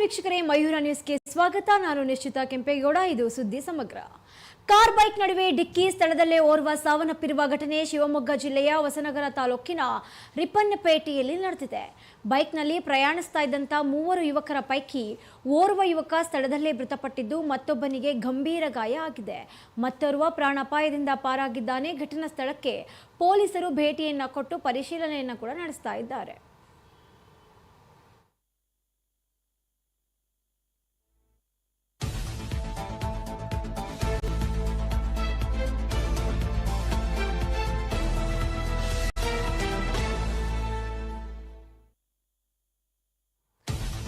ವೀಕ್ಷಕರೇ, ಮಯೂರ ನ್ಯೂಸ್ಗೆ ಸ್ವಾಗತ. ನಾನು ನಿಶ್ಚಿತ ಕೆಂಪೇಗೌಡ. ಇದು ಸುದ್ದಿ ಸಮಗ್ರ. ಕಾರ್ ಬೈಕ್ ನಡುವೆ ಡಿಕ್ಕಿ ಸ್ಥಳದಲ್ಲೇ ಓರ್ವ ಸಾವನ್ನಪ್ಪಿರುವ ಘಟನೆ ಶಿವಮೊಗ್ಗ ಜಿಲ್ಲೆಯ ಹೊಸನಗರ ತಾಲೂಕಿನ ರಿಪ್ಪನ್ನಪೇಟೆಯಲ್ಲಿ ನಡೆದಿದೆ. ಬೈಕ್ನಲ್ಲಿ ಪ್ರಯಾಣಿಸ್ತಾ ಇದ್ದಂಥ ಮೂವರು ಯುವಕರ ಪೈಕಿ ಓರ್ವ ಯುವಕ ಸ್ಥಳದಲ್ಲೇ ಮೃತಪಟ್ಟಿದ್ದು ಮತ್ತೊಬ್ಬನಿಗೆ ಗಂಭೀರ ಗಾಯ ಆಗಿದೆ. ಮತ್ತೋರ್ವ ಪ್ರಾಣಾಪಾಯದಿಂದ ಪಾರಾಗಿದ್ದಾನೆ. ಘಟನಾ ಸ್ಥಳಕ್ಕೆ ಪೊಲೀಸರು ಭೇಟಿಯನ್ನು ಕೊಟ್ಟು ಪರಿಶೀಲನೆಯನ್ನು ಕೂಡ ನಡೆಸ್ತಾ ಇದ್ದಾರೆ.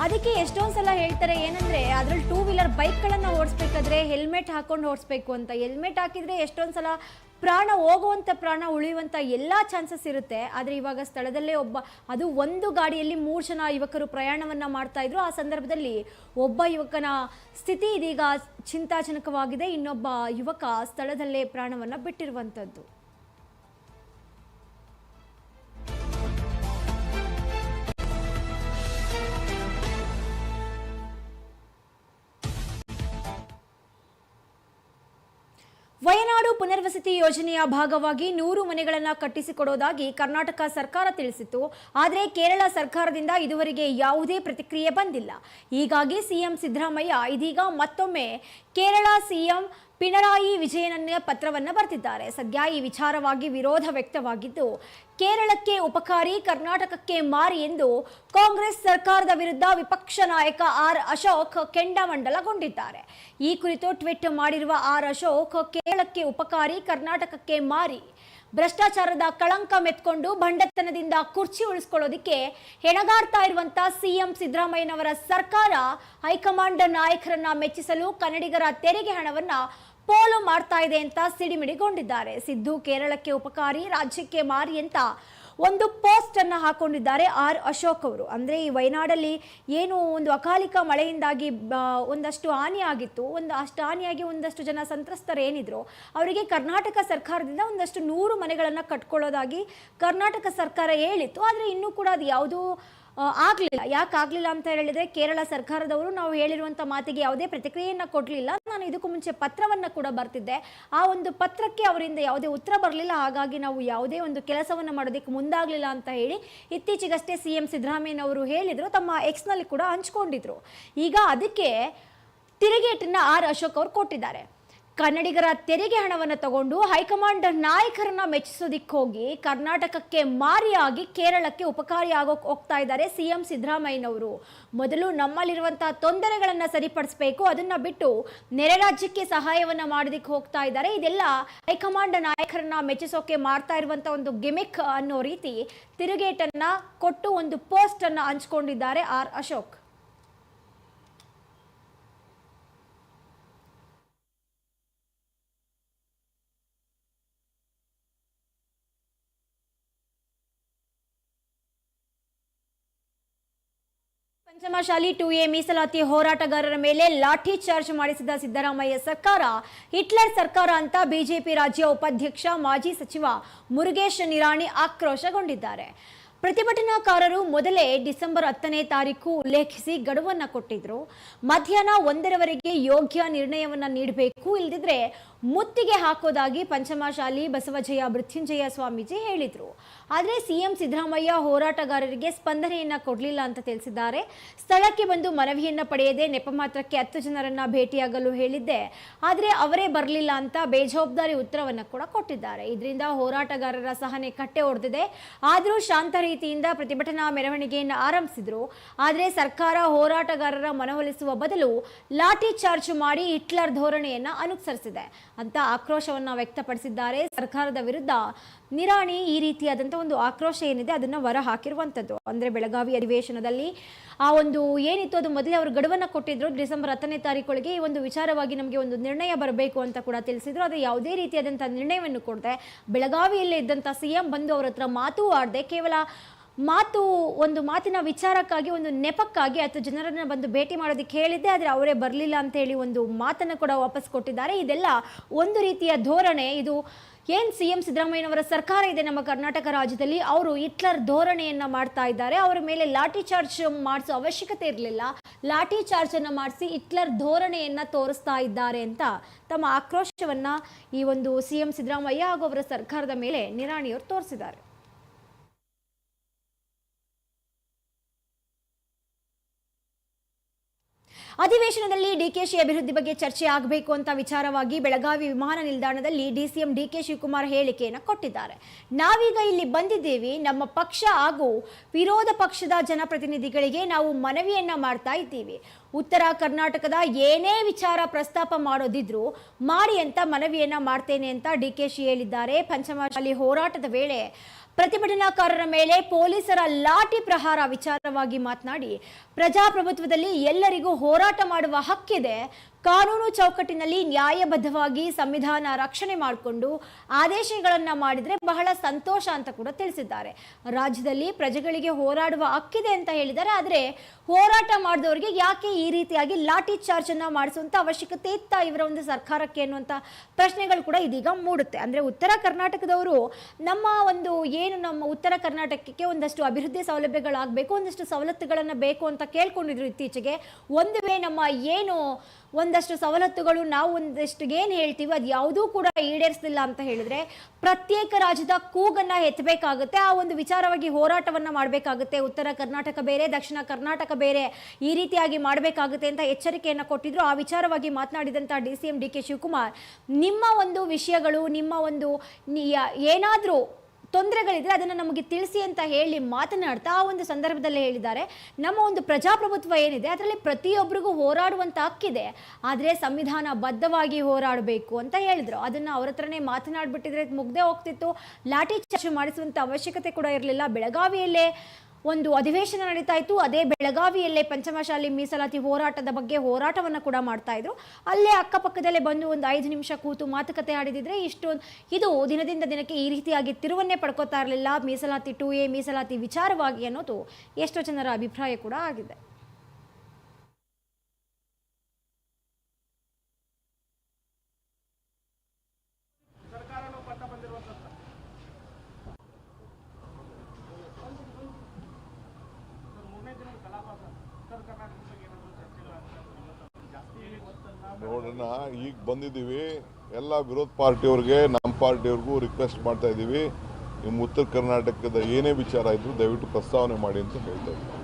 ಅದಕ್ಕೆ ಎಷ್ಟೊಂದು ಸಲ ಹೇಳ್ತಾರೆ ಏನಂದ್ರೆ, ಅದ್ರಲ್ಲಿ ಟೂ ವೀಲರ್ ಬೈಕ್ಗಳನ್ನ ಓಡಿಸ್ಬೇಕಾದ್ರೆ ಹೆಲ್ಮೆಟ್ ಹಾಕೊಂಡು ಓಡಿಸ್ಬೇಕು ಅಂತ. ಹೆಲ್ಮೆಟ್ ಹಾಕಿದ್ರೆ ಎಷ್ಟೊಂದು ಸಲ ಪ್ರಾಣ ಹೋಗುವಂಥ ಪ್ರಾಣ ಉಳಿಯುವಂಥ ಎಲ್ಲ ಚಾನ್ಸಸ್ ಇರುತ್ತೆ. ಆದರೆ ಇವಾಗ ಸ್ಥಳದಲ್ಲೇ ಒಬ್ಬ, ಅದು ಒಂದು ಗಾಡಿಯಲ್ಲಿ ಮೂರು ಜನ ಯುವಕರು ಪ್ರಯಾಣವನ್ನ ಮಾಡ್ತಾ ಇದ್ರು. ಆ ಸಂದರ್ಭದಲ್ಲಿ ಒಬ್ಬ ಯುವಕನ ಸ್ಥಿತಿ ಇದೀಗ ಚಿಂತಾಜನಕವಾಗಿದೆ. ಇನ್ನೊಬ್ಬ ಯುವಕ ಸ್ಥಳದಲ್ಲೇ ಪ್ರಾಣವನ್ನ ಬಿಟ್ಟಿರುವಂಥದ್ದು ವಯನಾಡು ಪುನರ್ವಸತಿ ಯೋಜನೆಯ ಭಾಗವಾಗಿ ನೂರು ಮನೆಗಳನ್ನು ಕಟ್ಟಿಸಿಕೊಡೋದಾಗಿ ಕರ್ನಾಟಕ ಸರ್ಕಾರ ತಿಳಿಸಿತ್ತು. ಆದರೆ ಕೇರಳ ಸರ್ಕಾರದಿಂದ ಇದುವರೆಗೆ ಯಾವುದೇ ಪ್ರತಿಕ್ರಿಯೆ ಬಂದಿಲ್ಲ. ಹೀಗಾಗಿ ಸಿಎಂ ಸಿದ್ದರಾಮಯ್ಯ ಇದೀಗ ಮತ್ತೊಮ್ಮೆ ಕೇರಳ ಸಿಎಂ ಪಿಣರಾಯಿ ವಿಜಯನನ್ನ ಪತ್ರವನ್ನು ಬರೆದಿದ್ದಾರೆ ಸದ್ಯ ಈ ವಿಚಾರವಾಗಿ ವಿರೋಧ ವ್ಯಕ್ತವಾಗಿದ್ದು, ಕೇರಳಕ್ಕೆ ಉಪಕಾರಿ ಕರ್ನಾಟಕಕ್ಕೆ ಮಾರಿ ಎಂದು ಕಾಂಗ್ರೆಸ್ ಸರ್ಕಾರದ ವಿರುದ್ಧ ವಿಪಕ್ಷ ನಾಯಕ ಆರ್ ಅಶೋಕ್ ಕೆಂಡಮಂಡಲಗೊಂಡಿದ್ದಾರೆ. ಈ ಕುರಿತು ಟ್ವೀಟ್ ಮಾಡಿರುವ ಆರ್ ಅಶೋಕ್, ಕೇರಳಕ್ಕೆ ಉಪಕಾರಿ ಕರ್ನಾಟಕಕ್ಕೆ ಮಾರಿ. ಭ್ರಷ್ಟಾಚಾರದ ಕಳಂಕ ಮೆತ್ಕೊಂಡು ಬಂಡತನದಿಂದ ಕುರ್ಚಿ ಉಳಿಸ್ಕೊಳ್ಳೋದಿಕ್ಕೆ ಹೆಣಗಾಡ್ತಾ ಇರುವಂತ ಸಿಎಂ ಸಿದ್ದರಾಮಯ್ಯನವರ ಸರ್ಕಾರ ಹೈಕಮಾಂಡ್ ನಾಯಕರನ್ನ ಮೆಚ್ಚಿಸಲು ಕನ್ನಡಿಗರ ತೆರಿಗೆ ಹಣವನ್ನ ಪೋಲು ಮಾಡ್ತಾ ಇದೆ ಅಂತ ಸಿಡಿಮಿಡಿಗೊಂಡಿದ್ದಾರೆ. ಸಿದ್ದು ಕೇರಳಕ್ಕೆ ಉಪಕಾರಿ, ರಾಜ್ಯಕ್ಕೆ ಮಾರಿ ಅಂತ ಒಂದು ಪೋಸ್ಟ್ ಅನ್ನ ಹಾಕೊಂಡಿದ್ದಾರೆ ಆರ್ ಅಶೋಕ್ ಅವರು. ಅಂದ್ರೆ ಈ ವಯನಾಡಲ್ಲಿ ಏನು ಒಂದು ಅಕಾಲಿಕ ಮಳೆಯಿಂದಾಗಿ ಒಂದಷ್ಟು ಹಾನಿ ಆಗಿತ್ತು. ಒಂದು ಅಷ್ಟು ಹಾನಿಯಾಗಿ ಒಂದಷ್ಟು ಜನ ಸಂತ್ರಸ್ತರು ಏನಿದ್ರು, ಅವರಿಗೆ ಕರ್ನಾಟಕ ಸರ್ಕಾರದಿಂದ ಒಂದಷ್ಟು ನೂರು ಮನೆಗಳನ್ನು ಕಟ್ಕೊಳ್ಳೋದಾಗಿ ಕರ್ನಾಟಕ ಸರ್ಕಾರ ಹೇಳಿತ್ತು. ಆದರೆ ಇನ್ನೂ ಕೂಡ ಅದು ಯಾವುದೂ ಆಗ್ಲಿಲ್ಲ. ಯಾಕೆ ಆಗಲಿಲ್ಲ ಅಂತ ಹೇಳಿದ್ರೆ ಕೇರಳ ಸರ್ಕಾರದವರು ನಾವು ಹೇಳಿರುವಂತ ಮಾತಿಗೆ ಯಾವುದೇ ಪ್ರತಿಕ್ರಿಯೆಯನ್ನು ಕೊಡಲಿಲ್ಲ. ನಾನು ಇದಕ್ಕೂ ಮುಂಚೆ ಪತ್ರವನ್ನ ಕೂಡ ಬರ್ತಿದ್ದೆ. ಆ ಒಂದು ಪತ್ರಕ್ಕೆ ಅವರಿಂದ ಯಾವುದೇ ಉತ್ತರ ಬರಲಿಲ್ಲ. ಹಾಗಾಗಿ ನಾವು ಯಾವುದೇ ಒಂದು ಕೆಲಸವನ್ನ ಮಾಡೋದಕ್ಕೆ ಮುಂದಾಗಲಿಲ್ಲ ಅಂತ ಹೇಳಿ ಇತ್ತೀಚೆಗಷ್ಟೇ ಸಿ ಎಂ ಸಿದ್ದರಾಮಯ್ಯನವರು ಹೇಳಿದ್ರು. ತಮ್ಮ ಎಕ್ಸ್ನಲ್ಲಿ ಕೂಡ ಹಂಚ್ಕೊಂಡಿದ್ರು. ಈಗ ಅದಕ್ಕೆ ತಿರುಗೇಟನ್ನು ಆರ್ ಅಶೋಕ್ ಅವರು ಕೊಟ್ಟಿದ್ದಾರೆ. ಕನ್ನಡಿಗರ ತೆರಿಗೆ ಹಣವನ್ನು ತಗೊಂಡು ಹೈಕಮಾಂಡ್ ನಾಯಕರನ್ನ ಮೆಚ್ಚಿಸೋದಿಕ್ಕೆ ಹೋಗಿ ಕರ್ನಾಟಕಕ್ಕೆ ಮಾರಿಯಾಗಿ ಕೇರಳಕ್ಕೆ ಉಪಕಾರಿ ಆಗೋಕೆ ಹೋಗ್ತಾ ಇದ್ದಾರೆ ಸಿಎಂ ಸಿದ್ದರಾಮಯ್ಯನವರು. ಮೊದಲು ನಮ್ಮಲ್ಲಿರುವಂತಹ ತೊಂದರೆಗಳನ್ನ ಸರಿಪಡಿಸಬೇಕು, ಅದನ್ನ ಬಿಟ್ಟು ನೆರೆ ರಾಜ್ಯಕ್ಕೆ ಸಹಾಯವನ್ನ ಮಾಡೋದಿಕ್ಕೆ ಹೋಗ್ತಾ ಇದ್ದಾರೆ. ಇದೆಲ್ಲ ಹೈಕಮಾಂಡ್ ನಾಯಕರನ್ನ ಮೆಚ್ಚಿಸೋಕೆ ಮಾಡ್ತಾ ಇರುವಂತ ಒಂದು ಗಿಮಿಕ್ ಅನ್ನೋ ರೀತಿ ತಿರುಗೇಟನ್ನ ಕೊಟ್ಟು ಒಂದು ಪೋಸ್ಟ್ ಅನ್ನ ಹಂಚ್ಕೊಂಡಿದ್ದಾರೆ R Ashok. Panchamasali two A ಮೀಸಲಾತಿ ಹೋರಾಟಗಾರರ ಮೇಲೆ ಲಾಠಿ ಚಾರ್ಜ್ ಮಾಡಿಸಿದ ಸಿದ್ದರಾಮಯ್ಯ ಸರ್ಕಾರ, ಹಿಟ್ಲರ್ ಸರ್ಕಾರ ಅಂತ ಬಿಜೆಪಿ ರಾಜ್ಯ ಉಪಾಧ್ಯಕ್ಷ, ಮಾಜಿ ಸಚಿವ ಮುರುಗೇಶ್ ನಿರಾಣಿ ಆಕ್ರೋಶಗೊಂಡಿದ್ದಾರೆ. ಪ್ರತಿಭಟನಾಕಾರರು ಮೊದಲೇ ಡಿಸೆಂಬರ್ ಹತ್ತನೇ ತಾರೀಕು ಉಲ್ಲೇಖಿಸಿ ಗಡುವನ್ನು ಕೊಟ್ಟಿದ್ರು. ಮಧ್ಯಾಹ್ನ ಒಂದರವರೆಗೆ ಯೋಗ್ಯ ನಿರ್ಣಯವನ್ನ ನೀಡಬೇಕು, ಇಲ್ದಿದ್ರೆ ಮುತ್ತಿಗೆ ಹಾಕೋದಾಗಿ ಪಂಚಮಶಾಲಿ ಬಸವಜಯ ಮೃತ್ಯುಂಜಯ ಸ್ವಾಮೀಜಿ ಹೇಳಿದರು. ಆದರೆ ಸಿಎಂ ಸಿದ್ದರಾಮಯ್ಯ ಹೋರಾಟಗಾರರಿಗೆ ಸ್ಪಂದನೆಯನ್ನು ಕೊಡಲಿಲ್ಲ ಅಂತ ತಿಳಿಸಿದ್ದಾರೆ. ಸ್ಥಳಕ್ಕೆ ಬಂದು ಮನವಿಯನ್ನು ಪಡೆಯದೆ ನೆಪ ಮಾತ್ರಕ್ಕೆ ಹತ್ತು ಜನರನ್ನು ಭೇಟಿಯಾಗಲು ಹೇಳಿದ್ದೆ. ಆದರೆ ಅವರೇ ಬರಲಿಲ್ಲ ಅಂತ ಬೇಜವಾಬ್ದಾರಿ ಉತ್ತರವನ್ನು ಕೂಡ ಕೊಟ್ಟಿದ್ದಾರೆ. ಇದರಿಂದ ಹೋರಾಟಗಾರರ ಸಹನೆ ಕಟ್ಟೆ ಹೊಡೆದಿದೆ ಆದರೂ ಶಾಂತ ರೀತಿಯಿಂದ ಪ್ರತಿಭಟನಾ ಮೆರವಣಿಗೆಯನ್ನು ಆರಂಭಿಸಿದರು. ಆದರೆ ಸರ್ಕಾರ ಹೋರಾಟಗಾರರ ಮನವೊಲಿಸುವ ಬದಲು ಲಾಠಿ ಚಾರ್ಜ್ ಮಾಡಿ ಹಿಟ್ಲರ್ ಧೋರಣೆಯನ್ನು ಅನುಸರಿಸಿದೆ. ಅಂತ ಆಕ್ರೋಶವನ್ನ ವ್ಯಕ್ತಪಡಿಸಿದ್ದಾರೆ. ಸರ್ಕಾರದ ವಿರುದ್ಧ ನಿರಾಣಿ ಈ ರೀತಿಯಾದಂಥ ಒಂದು ಆಕ್ರೋಶ ಏನಿದೆ ಅದನ್ನ ಹೊರ ಹಾಕಿರುವಂಥದ್ದು ಅಂದ್ರೆ ಬೆಳಗಾವಿ ಅಧಿವೇಶನದಲ್ಲಿ ಆ ಒಂದು ಏನಿತ್ತು ಅದು ಮೊದಲೇ ಅವರು ಗಡುವನ್ನು ಕೊಟ್ಟಿದ್ರು. ಡಿಸೆಂಬರ್ ಹತ್ತನೇ ತಾರೀಕೊಳಗೆ ಈ ಒಂದು ವಿಚಾರವಾಗಿ ನಮಗೆ ಒಂದು ನಿರ್ಣಯ ಬರಬೇಕು ಅಂತ ಕೂಡ ತಿಳಿಸಿದ್ರು. ಅದು ಯಾವುದೇ ರೀತಿಯಾದಂಥ ನಿರ್ಣಯವನ್ನು ಕೊಡದೆ ಬೆಳಗಾವಿಯಲ್ಲಿ ಇದ್ದಂಥ ಸಿ ಎಂ ಬಂದು ಅವರ ಹತ್ರ ಮಾತೂ ಆಡದೆ ಕೇವಲ ಮಾತು, ಒಂದು ಮಾತಿನ ವಿಚಾರಕ್ಕಾಗಿ, ಒಂದು ನೆಪಕ್ಕಾಗಿ ಅಥವಾ ಜನರನ್ನು ಬಂದು ಭೇಟಿ ಮಾಡೋದಕ್ಕೆ ಹೇಳಿದ್ದೆ, ಆದರೆ ಅವರೇ ಬರಲಿಲ್ಲ ಅಂತ ಹೇಳಿ ಒಂದು ಮಾತನ್ನು ಕೂಡ ವಾಪಸ್ ಕೊಟ್ಟಿದ್ದಾರೆ. ಇದೆಲ್ಲ ಒಂದು ರೀತಿಯ ಧೋರಣೆ. ಇದು ಏನು ಸಿ ಎಂ ಸಿದ್ದರಾಮಯ್ಯನವರ ಸರ್ಕಾರ ಇದೆ ನಮ್ಮ ಕರ್ನಾಟಕ ರಾಜ್ಯದಲ್ಲಿ, ಅವರು ಹಿಟ್ಲರ್ ಧೋರಣೆಯನ್ನು ಮಾಡ್ತಾ ಇದ್ದಾರೆ. ಅವರ ಮೇಲೆ ಲಾಠಿ ಚಾರ್ಜ್ ಮಾಡಿಸೋ ಅವಶ್ಯಕತೆ ಇರಲಿಲ್ಲ. ಲಾಠಿ ಚಾರ್ಜನ್ನು ಮಾಡಿಸಿ ಹಿಟ್ಲರ್ ಧೋರಣೆಯನ್ನು ತೋರಿಸ್ತಾ ಇದ್ದಾರೆ ಅಂತ ತಮ್ಮ ಆಕ್ರೋಶವನ್ನು ಈ ಒಂದು ಸಿ ಎಂ ಸಿದ್ದರಾಮಯ್ಯ ಹಾಗೂ ಅವರ ಸರ್ಕಾರದ ಮೇಲೆ ನಿರಾಣಿಯವರು ತೋರಿಸಿದ್ದಾರೆ. ಅಧಿವೇಶನದಲ್ಲಿ ಡಿಕೆಶಿ ಅಭಿವೃದ್ಧಿ ಬಗ್ಗೆ ಚರ್ಚೆ ಆಗಬೇಕು ಅಂತ ವಿಚಾರವಾಗಿ ಬೆಳಗಾವಿ ವಿಮಾನ ನಿಲ್ದಾಣದಲ್ಲಿ ಡಿಸಿಎಂ ಡಿಕೆ ಶಿವಕುಮಾರ್ ಹೇಳಿಕೆಯನ್ನು ಕೊಟ್ಟಿದ್ದಾರೆ. ನಾವೀಗ ಇಲ್ಲಿ ಬಂದಿದ್ದೀವಿ. ನಮ್ಮ ಪಕ್ಷ ಹಾಗೂ ವಿರೋಧ ಪಕ್ಷದ ಜನಪ್ರತಿನಿಧಿಗಳಿಗೆ ನಾವು ಮನವಿಯನ್ನ ಮಾಡ್ತಾ ಇದ್ದೀವಿ. ಉತ್ತರ ಕರ್ನಾಟಕದ ಏನೇ ವಿಚಾರ ಪ್ರಸ್ತಾಪ ಮಾಡೋದಿದ್ರು ಮಾಡಿ ಅಂತ ಮನವಿಯನ್ನ ಮಾಡ್ತೇನೆ ಅಂತ ಡಿಕೆಶಿ ಹೇಳಿದ್ದಾರೆ. ಪಂಚಮಶಾಲಿ ಹೋರಾಟದ ವೇಳೆ ಪ್ರತಿಭಟನಾಕಾರರ ಮೇಲೆ ಪೊಲೀಸರ ಲಾಠಿ ಪ್ರಹಾರ ವಿಚಾರವಾಗಿ ಮಾತನಾಡಿ ಪ್ರಜಾಪ್ರಭುತ್ವದಲ್ಲಿ ಎಲ್ಲರಿಗೂ ಹೋರಾಟ ಮಾಡುವ ಹಕ್ಕಿದೆ. ಕಾನೂನು ಚೌಕಟ್ಟಿನಲ್ಲಿ ನ್ಯಾಯಬದ್ಧವಾಗಿ ಸಂವಿಧಾನ ರಕ್ಷಣೆ ಮಾಡಿಕೊಂಡು ಆದೇಶಗಳನ್ನು ಮಾಡಿದರೆ ಬಹಳ ಸಂತೋಷ ಅಂತ ಕೂಡ ತಿಳಿಸಿದ್ದಾರೆ. ರಾಜ್ಯದಲ್ಲಿ ಪ್ರಜೆಗಳಿಗೆ ಹೋರಾಡುವ ಹಕ್ಕಿದೆ ಅಂತ ಹೇಳಿದ್ದಾರೆ. ಆದರೆ ಹೋರಾಟ ಮಾಡಿದವರಿಗೆ ಯಾಕೆ ಈ ರೀತಿಯಾಗಿ ಲಾಠಿ ಚಾರ್ಜ್ ಮಾಡಿಸುವಂಥ ಅವಶ್ಯಕತೆ ಇತ್ತ ಇವರ ಒಂದು ಸರ್ಕಾರಕ್ಕೆ ಅನ್ನುವಂಥ ಪ್ರಶ್ನೆಗಳು ಕೂಡ ಇದೀಗ ಮೂಡುತ್ತೆ. ಅಂದ್ರೆ ಉತ್ತರ ಕರ್ನಾಟಕದವರು ನಮ್ಮ ಒಂದು ಏನು ನಮ್ಮ ಉತ್ತರ ಕರ್ನಾಟಕಕ್ಕೆ ಒಂದಷ್ಟು ಅಭಿವೃದ್ಧಿ ಸೌಲಭ್ಯಗಳಾಗಬೇಕು, ಒಂದಷ್ಟು ಸವಲತ್ತುಗಳನ್ನು ಬೇಕು ಅಂತ ಕೇಳ್ಕೊಂಡಿದ್ರು ಇತ್ತೀಚೆಗೆ. ಒಂದು ವೇ ನಮ್ಮ ಏನು ಒಂದಷ್ಟು ಸವಲತ್ತುಗಳು ನಾವು ಒಂದಷ್ಟು ಏನು ಹೇಳ್ತೀವಿ ಅದು ಯಾವುದೂ ಕೂಡ ಈಡೇರಿಸಲಿಲ್ಲ ಅಂತ ಹೇಳಿದ್ರೆ ಪ್ರತ್ಯೇಕ ರಾಜ್ಯದ ಕೂಗನ್ನ ಎತ್ತಬೇಕಾಗುತ್ತೆ ಆ ಒಂದು ವಿಚಾರವಾಗಿ ಹೋರಾಟವನ್ನ ಮಾಡಬೇಕಾಗುತ್ತೆ. ಉತ್ತರ ಕರ್ನಾಟಕ ಬೇರೆ, ದಕ್ಷಿಣ ಕರ್ನಾಟಕ ಬೇರೆ ಈ ರೀತಿಯಾಗಿ ಮಾಡಬೇಕಾಗುತ್ತೆ ಅಂತ ಎಚ್ಚರಿಕೆಯನ್ನು ಕೊಟ್ಟಿದ್ರು. ಆ ವಿಚಾರವಾಗಿ ಮಾತನಾಡಿದಂಥ D C M D K Shivakumar, ನಿಮ್ಮ ಒಂದು ವಿಷಯಗಳು, ನಿಮ್ಮ ಒಂದು ಏನಾದರೂ ತೊಂದರೆಗಳಿದ್ರೆ ಅದನ್ನು ನಮಗೆ ತಿಳಿಸಿ ಅಂತ ಹೇಳಿ ಮಾತನಾಡ್ತಾ ಆ ಒಂದು ಸಂದರ್ಭದಲ್ಲಿ ಹೇಳಿದ್ದಾರೆ. ನಮ್ಮ ಒಂದು ಪ್ರಜಾಪ್ರಭುತ್ವ ಏನಿದೆ, ಅದರಲ್ಲಿ ಪ್ರತಿಯೊಬ್ಬರಿಗೂ ಹೋರಾಡುವಂಥ ಹಕ್ಕಿದೆ. ಆದರೆ ಸಂವಿಧಾನ ಬದ್ಧವಾಗಿ ಹೋರಾಡಬೇಕು ಅಂತ ಹೇಳಿದ್ರು. ಅದನ್ನು ಅವ್ರ ಹತ್ರನೇ ಮಾತನಾಡ್ಬಿಟ್ಟಿದ್ರೆ ಮುಗ್ದೇ ಹೋಗ್ತಿತ್ತು. ಲಾಠಿ ಚಾರ್ಜ್ ಮಾಡಿಸುವಂತ ಅವಶ್ಯಕತೆ ಕೂಡ ಇರಲಿಲ್ಲ. ಬೆಳಗಾವಿಯಲ್ಲೇ ಒಂದು ಅಧಿವೇಶನ ನಡೀತಾ ಇತ್ತು. ಅದೇ ಬೆಳಗಾವಿಯಲ್ಲೇ ಪಂಚಮಶಾಲಿ ಮೀಸಲಾತಿ ಹೋರಾಟದ ಬಗ್ಗೆ ಹೋರಾಟವನ್ನು ಕೂಡ ಮಾಡ್ತಾ ಇದ್ರು. ಅಲ್ಲೇ ಅಕ್ಕಪಕ್ಕದಲ್ಲೇ ಬಂದು ಒಂದು ಐದು ನಿಮಿಷ ಕೂತು ಮಾತುಕತೆ ಆಡಿದಿದ್ರೆ ಇಷ್ಟೊಂದು ಇದು ದಿನದಿಂದ ದಿನಕ್ಕೆ ಈ ರೀತಿಯಾಗಿ ತಿರುವನ್ನೇ ಪಡ್ಕೋತಾ ಇರಲಿಲ್ಲ. ಮೀಸಲಾತಿ ಟು ಎ ಮೀಸಲಾತಿ ವಿಚಾರವಾಗಿ ಅನ್ನೋದು ಎಷ್ಟೋ ಜನರ ಅಭಿಪ್ರಾಯ ಕೂಡ ಆಗಿದೆ. ನೋಡೋಣ ಈಗ ಬಂದಿದ್ದೀವಿ. ಎಲ್ಲ ವಿರೋಧ ಪಾರ್ಟಿಯವ್ರಿಗೆ ನಮ್ಮ ಪಾರ್ಟಿಯವ್ರಿಗೂ ರಿಕ್ವೆಸ್ಟ್ ಮಾಡ್ತಾ ಇದ್ದೀವಿ. ನಿಮ್ಮ ಉತ್ತರ ಕರ್ನಾಟಕದ ಏನೇ ವಿಚಾರ ಇದ್ರು ದಯವಿಟ್ಟು ಪ್ರಸ್ತಾವನೆ ಮಾಡಿ ಅಂತ ಹೇಳ್ತಾ ಇದ್ದೀವಿ